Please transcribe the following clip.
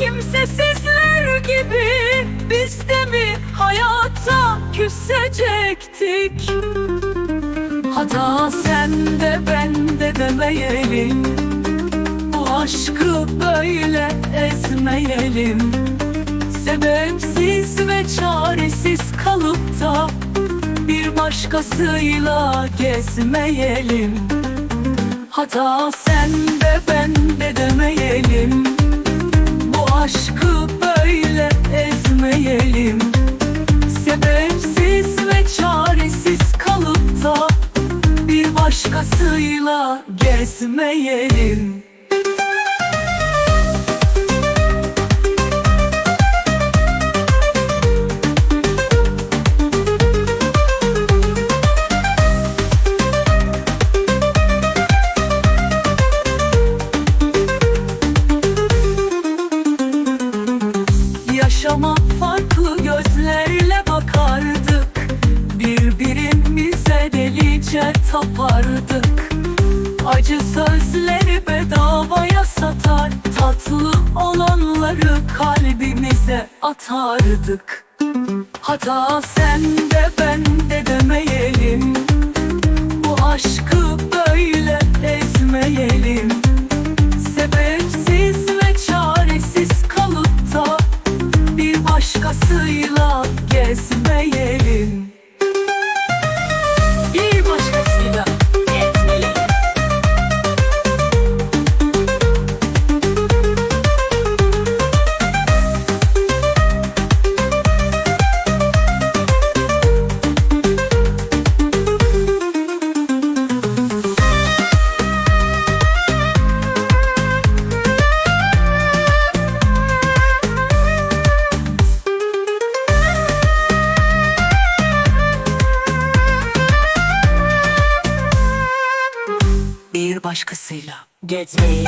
Kimsesizler gibi biz de mi hayata küsecektik? Hata sende bende demeyelim. Bu aşkı böyle ezmeyelim. Sebepsiz ve çaresiz kalıp da Bir başkasıyla gezmeyelim. Hata sende bende demeyelim. Başkasıyla gezmeyelim. Yaşama farklı gözlerle bakardık. Birbirimize delice tapardık Acı sözleri bedavaya satar. Tatlı olanları kalbimize atardık. Hata sende bende demeyelim. Bu aşkı Bir başkasıyla gezmeyi.